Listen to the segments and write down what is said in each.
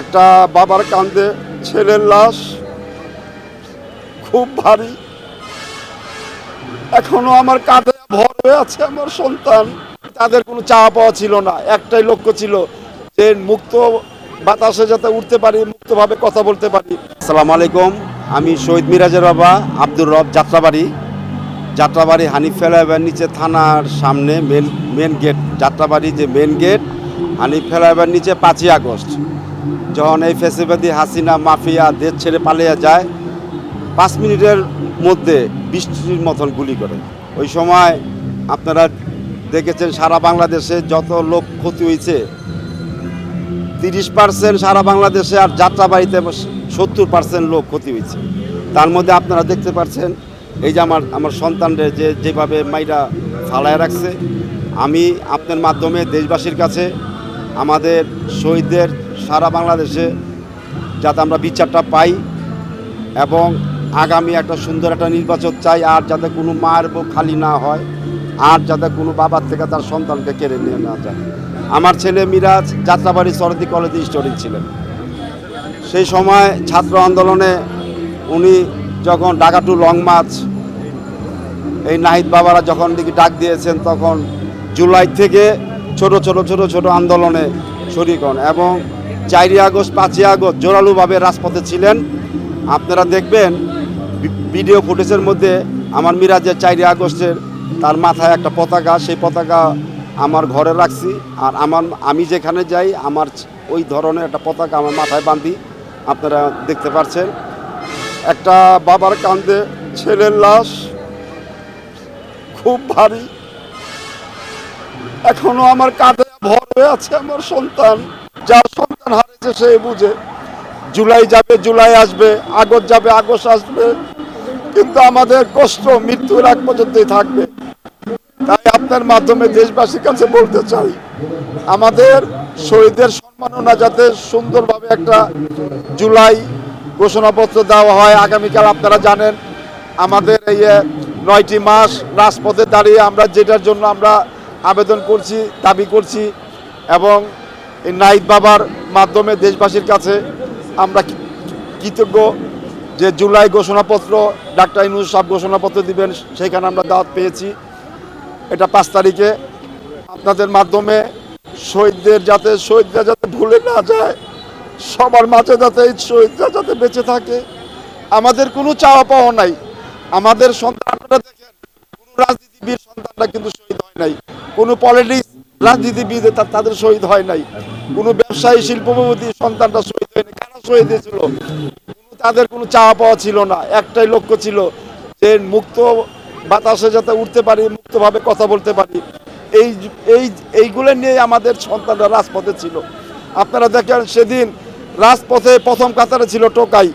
একটা বাবার কান্দে, ছেলের লাশ, খুব ভারী। এখনও আমার কাঁধে ভর হয়ে আছে আমার সন্তান। তাদের কোনো চাওয়া পাওয়া ছিল না, একটাই লক্ষ্য ছিল যে মুক্ত বাতাসে যাতে উঠতে পারি, মুক্তভাবে কথা বলতে পারি। আসসালামু আলাইকুম, আমি শহীদ মিরাজের বাবা আব্দুর রব যাত্রাবাড়ি। যাত্রাবাড়ি হানিফ ফেলাইবার নিচে থানার সামনে মেন মেন গেট যাত্রাবাড়ি যে মেন গেট হানিফ ফেলাইবার নিচে পাঁচই আগস্ট। যখন এই ফেসিবাদী হাসিনা মাফিয়া দেশ ছেড়ে পালিয়ে যায়, পাঁচ মিনিটের মধ্যে বৃষ্টির মতন গুলি করে। ওই সময় আপনারা দেখেছেন সারা বাংলাদেশে যত লোক ক্ষতি হয়েছে, তিরিশ পার্সেন্ট সারা বাংলাদেশে আর যাত্রাবাড়িতে সত্তর পার্সেন্ট লোক ক্ষতি হয়েছে। তার মধ্যে আপনারা দেখতে পাচ্ছেন, এই যে আমার আমার সন্তানদের যে যেভাবে মাইরা ফালায় রাখছে, আমি আপনার মাধ্যমে দেশবাসীর কাছে আমাদের শহীদদের সারা বাংলাদেশে যাতে আমরা বিচারটা পাই এবং আগামী একটা সুন্দর একটা নির্বাচন চাই, আর যাতে কোনো মায়ের বুক খালি না হয়, আর যাতে কোনো বাবার থেকে তার সন্তানকে কেড়ে নিয়ে না যায়। আমার ছেলে মিরাজ যাত্রাবাড়ি সরদি কলেজে স্টুডেন্ট ছিলেন। সেই সময় ছাত্র আন্দোলনে উনি যখন ঢাকা টু লং মার্চ এই নাহিদ বাবারা যখন দিকে ডাক দিয়েছেন, তখন জুলাই থেকে ছোট ছোট ছোট ছোট আন্দোলনে শরিক হন এবং চারই আগস্ট, পাঁচই আগস্ট জোরালোভাবে রাজপথে ছিলেন। আপনারা দেখবেন ভিডিও ফুটেজের মধ্যে আমার মিরাজের চারই আগস্টের তার মাথায় একটা পতাকা, সেই পতাকা আমার ঘরে রাখছি। আর আমার, আমি যেখানে যাই, আমার ওই ধরনের একটা পতাকা আমার মাথায় বাঁধি। আপনারা দেখতে পাচ্ছেন একটা বাবার কান্দে ছেলের লাশ, খুব ভারী। এখনও আমার কাঁধে ভর হয়ে আছে আমার সন্তান। যার সন্তান হারিয়েছে সে বুঝে। জুলাই যাবে, জুলাই আসবে, আগস্ট যাবে, আগস্ট আসবে। কিন্তু আমাদের কষ্ট মৃত্যুর আগ পর্যন্তই থাকবে। তাই আপনার মাধ্যমে দেশবাসীর কাছে বলতে চাই, আমাদের শহীদের সম্মাননা যাতে সুন্দরভাবে একটা জুলাই ঘোষণাপত্র দেওয়া হয়, আগামীকাল আপনারা জানেন, আমাদের এই নয়টি মাস রাজপথে দাঁড়িয়ে আমরা যেটার জন্য আমরা আবেদন করছি, দাবি করছি এবং এই নাইদ বাবার মাধ্যমে দেশবাসীর কাছে আমরা কৃতজ্ঞ যে জুলাই ঘোষণাপত্র, ডাক্তার ইনুজ সাহেব ঘোষণাপত্র দিবেন, সেখানে আমরা দাওয়াত পেয়েছি। এটা পাঁচ তারিখে আপনাদের মাধ্যমে শহীদদের যাতে, শহীদরা যাতে ভুলে না যায়, সবার মাঝে যাতে এই শহীদরা যাতে বেঁচে থাকে। আমাদের কোনো চাওয়া পাওয়া নাই। আমাদের সন্তান আপনারা দেখেন রাজনীতিবিদ সন্তানরা কিন্তু শহীদ হয় নাই। কোনো পলিটিক্স রাজনীতিবিদ তাদের শহীদ হয় নাই। কোনো ব্যবসায়ী, শিল্পপতি সন্তানটা শহীদ হয় নাই। শহীদ হয়েছিল? তাদের কোনো চাওয়া পাওয়া ছিল না। একটাই লক্ষ্য ছিল যে মুক্ত বাতাসে যাতে উঠতে পারি, মুক্তভাবে কথা বলতে পারি। এই এই এইগুলো নিয়ে আমাদের সন্তানরা রাজপথে ছিল। আপনারা দেখেন সেদিন রাজপথে প্রথম কাতারে ছিল টোকাই।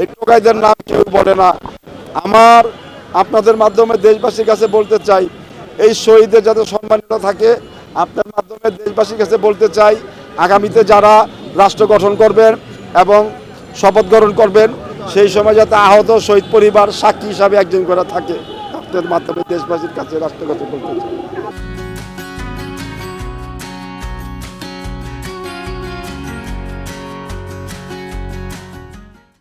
এই টোকাইদের নাম কেউ বলে না। আমার আপনাদের মাধ্যমে দেশবাসীর কাছে বলতে চাই, এই শহীদের যাতে সম্মানিত থাকে আপনার মাধ্যমে দেশবাসীর কাছে বলতে চাই, আগামীতে যারা রাষ্ট্র গঠন করবেন এবং শপথ গ্রহণ করবেন, সেই সময় যাতে আহত শহীদ পরিবার সাক্ষী হিসাবে একজন করে থাকে। আপনাদের মাধ্যমে দেশবাসীর কাছে রাষ্ট্র গঠন করতে চাই।